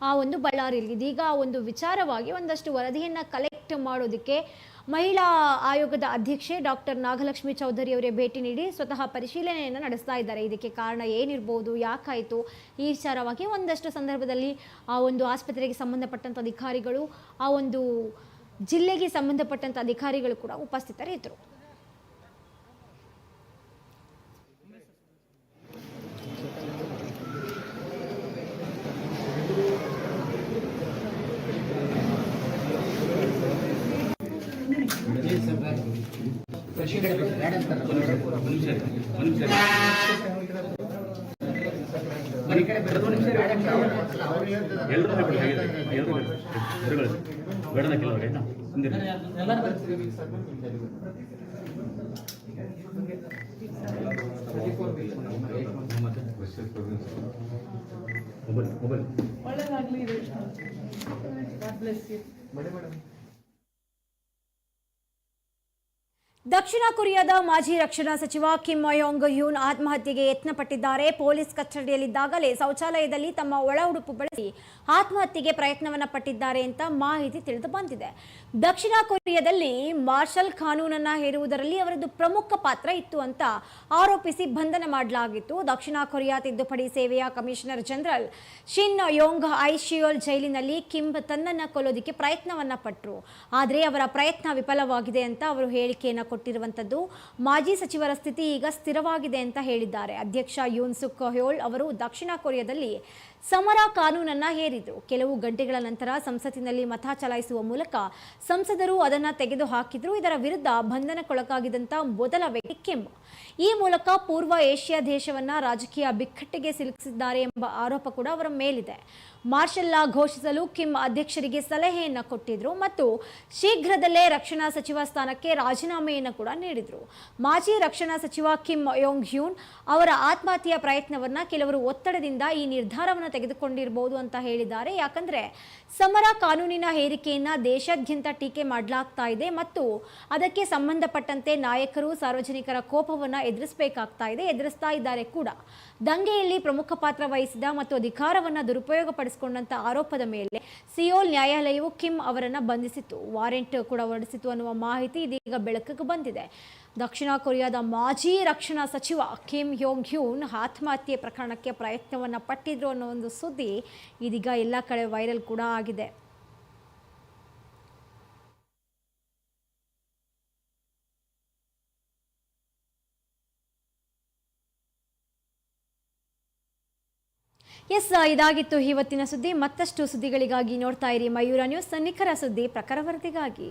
ಆ ಒಂದು ಬಳ್ಳಾರಿಯಲ್ಲಿ ಇದೀಗ ಆ ಒಂದು ವಿಚಾರವಾಗಿ ಒಂದಷ್ಟು ವರದಿಯನ್ನು ಕಲೆಕ್ಟ್ ಮಾಡೋದಕ್ಕೆ ಮಹಿಳಾ ಆಯೋಗದ ಅಧ್ಯಕ್ಷೆ ಡಾಕ್ಟರ್ ನಾಗಲಕ್ಷ್ಮಿ ಚೌಧರಿ ಅವರೇ ಭೇಟಿ ನೀಡಿ ಸ್ವತಃ ಪರಿಶೀಲನೆಯನ್ನು ನಡೆಸ್ತಾ ಇದ್ದಾರೆ. ಇದಕ್ಕೆ ಕಾರಣ ಏನಿರ್ಬೋದು, ಯಾಕಾಯಿತು? ಈ ವಿಚಾರವಾಗಿ ಒಂದಷ್ಟು ಸಂದರ್ಭದಲ್ಲಿ ಆ ಒಂದು ಆಸ್ಪತ್ರೆಗೆ ಸಂಬಂಧಪಟ್ಟಂಥ ಅಧಿಕಾರಿಗಳು, ಆ ಒಂದು ಜಿಲ್ಲೆಗೆ ಸಂಬಂಧಪಟ್ಟಂಥ ಅಧಿಕಾರಿಗಳು ಕೂಡ ಉಪಸ್ಥಿತರಿದ್ದರು. ಮೊಬೈಲ್ ಮೊಬೈಲ್ ಒಳ್ಳೆದಾಗ್ಲಿ ಗಾಡ್ ಬ್ಲೆಸ್ ದಕ್ಷಿಣ ಕೊರಿಯಾದ ಮಾಜಿ ರಕ್ಷಣಾ ಸಚಿವ ಕಿಮ್ ಮಯೋಂಗ್ ಯೂನ್ ಆತ್ಮಹತ್ಯೆಗೆ ಯತ್ನ ಪಟ್ಟಿದ್ದಾರೆ ಪೊಲೀಸ್ ಕಸ್ಟಡಿಯಲ್ಲಿದ್ದಾಗಲೇ ಶೌಚಾಲಯದಲ್ಲಿ ತಮ್ಮ ಒಳ ಉಡುಪು ಬಳಸಿ ಆತ್ಮಹತ್ಯೆಗೆ ಪ್ರಯತ್ನವನ್ನ ಪಟ್ಟಿದ್ದಾರೆ ಅಂತ ಮಾಹಿತಿ ತಿಳಿದು ಬಂದಿದೆ. ದಕ್ಷಿಣ ಕೊರಿಯಾದಲ್ಲಿ ಮಾರ್ಷಲ್ ಕಾನೂನನ್ನ ಹೇರುವುದರಲ್ಲಿ ಅವರದ್ದು ಪ್ರಮುಖ ಪಾತ್ರ ಇತ್ತು ಅಂತ ಆರೋಪಿಸಿ ಬಂಧನ ಮಾಡಲಾಗಿತ್ತು. ದಕ್ಷಿಣ ಕೊರಿಯಾ ತಿದ್ದುಪಡಿ ಸೇವೆಯ ಕಮಿಷನರ್ ಜನರಲ್ ಶಿನ್ ಯೋಂಗ್ ಐಶಿಯೋಲ್ ಜೈಲಿನಲ್ಲಿ ಕಿಮ್ ತನ್ನನ್ನು ಕೊಲ್ಲೋದಿಕ್ಕೆ ಪ್ರಯತ್ನವನ್ನ ಪಟ್ಟರು ಆದರೆ ಅವರ ಪ್ರಯತ್ನ ವಿಫಲವಾಗಿದೆ ಅಂತ ಅವರು ಹೇಳಿಕೆಯನ್ನು ಕೊಟ್ಟಿರುವಂಥದ್ದು. ಮಾಜಿ ಸಚಿವರ ಸ್ಥಿತಿ ಈಗ ಸ್ಥಿರವಾಗಿದೆ ಅಂತ ಹೇಳಿದ್ದಾರೆ. ಅಧ್ಯಕ್ಷ ಯೂನ್ ಸುಕ್ ಹ್ಯೋಲ್ ಅವರು ದಕ್ಷಿಣ ಕೊರಿಯಾದಲ್ಲಿ ಸಮರ ಕಾನೂನನ್ನ ಹೇರಿದ್ರು ಕೆಲವು ಗಂಟೆಗಳ ನಂತರ ಸಂಸತ್ತಿನಲ್ಲಿ ಮತ ಚಲಾಯಿಸುವ ಮೂಲಕ ಸಂಸದರು ಅದನ್ನ ತೆಗೆದು ಹಾಕಿದ್ರು ಇದರ ವಿರುದ್ಧ ಬಂಧನಕ್ಕೊಳಗಾಗಿದ್ದಂಥ ಮೊದಲ ವ್ಯಕ್ತಿ ಕಿಮ್ ಈ ಮೂಲಕ ಪೂರ್ವ ಏಷ್ಯಾ ದೇಶವನ್ನ ರಾಜಕೀಯ ಬಿಕ್ಕಟ್ಟಿಗೆ ಸಿಲುಕಿಸಿದ್ದಾರೆ ಎಂಬ ಆರೋಪ ಕೂಡ ಅವರ ಮೇಲಿದೆ. ಮಾರ್ಷಲ್ ಲಾ ಘೋಷಿಸಲು ಕಿಮ್ ಅಧ್ಯಕ್ಷರಿಗೆ ಸಲಹೆಯನ್ನ ಕೊಟ್ಟಿದ್ರು ಮತ್ತು ಶೀಘ್ರದಲ್ಲೇ ರಕ್ಷಣಾ ಸಚಿವ ಸ್ಥಾನಕ್ಕೆ ರಾಜೀನಾಮೆಯನ್ನು ಕೂಡ ನೀಡಿದ್ರು. ಮಾಜಿ ರಕ್ಷಣಾ ಸಚಿವ ಕಿಮ್ ಯೋಂಗ್ ಹ್ಯೂನ್ ಅವರ ಆತ್ಮಹತ್ಯೆಯ ಪ್ರಯತ್ನವನ್ನ ಕೆಲವರು ಒತ್ತಡದಿಂದ ಈ ನಿರ್ಧಾರವನ್ನು ತೆಗೆದುಕೊಂಡಿರಬಹುದು ಅಂತ ಹೇಳಿದ್ದಾರೆ. ಯಾಕಂದ್ರೆ ಸಮರ ಕಾನೂನಿನ ಹೇರಿಕೆಯನ್ನು ದೇಶಾದ್ಯಂತ ಟೀಕೆ ಮಾಡಲಾಗ್ತಾ ಇದೆ ಮತ್ತು ಅದಕ್ಕೆ ಸಂಬಂಧಪಟ್ಟಂತೆ ನಾಯಕರು ಸಾರ್ವಜನಿಕರ ಕೋಪವನ್ನು ಎದುರಿಸಬೇಕಾಗ್ತಾ ಇದೆ. ಎದುರಿಸ್ತಾ ಇದ್ದಾರೆ ಕೂಡ. ದಂಗೆಯಲ್ಲಿ ಪ್ರಮುಖ ಪಾತ್ರ ವಹಿಸಿದ ಮತ್ತು ಅಧಿಕಾರವನ್ನು ದುರುಪಯೋಗಪಡಿಸಿಕೊಂಡಂತ ಆರೋಪದ ಮೇಲೆ ಸಿಯೋಲ್ ನ್ಯಾಯಾಲಯವು ಕಿಮ್ ಅವರನ್ನು ಬಂಧಿಸಿತು ವಾರೆಂಟ್ ಕೂಡ ಹೊರಡಿಸಿತು ಅನ್ನುವ ಮಾಹಿತಿ ಇದೀಗ ಬೆಳಕಿಗೆ ಬಂದಿದೆ. ದಕ್ಷಿಣ ಕೊರಿಯಾದ ಮಾಜಿ ರಕ್ಷಣಾ ಸಚಿವ ಕಿಮ್ ಯೋಂಗ್ ಹ್ಯೂನ್ ಆತ್ಮಹತ್ಯೆ ಪ್ರಕರಣಕ್ಕೆ ಪ್ರಯತ್ನವನ್ನು ಪಟ್ಟಿದ್ರು ಅನ್ನೋ ಒಂದು ಸುದ್ದಿ ಇದೀಗ ಎಲ್ಲ ಕಡೆ ವೈರಲ್ ಕೂಡ ಆಗಿದೆ. ಎಸ್, ಇದಾಗಿತ್ತು ಇವತ್ತಿನ ಸುದ್ದಿ. ಮತ್ತಷ್ಟು ಸುದ್ದಿಗಳಿಗಾಗಿ ನೋಡ್ತಾ ಇರಿ ಮಯೂರ ನ್ಯೂಸ್. ನಿಖರ ಸುದ್ದಿ ಪ್ರಖರ ವರದಿಗಾಗಿ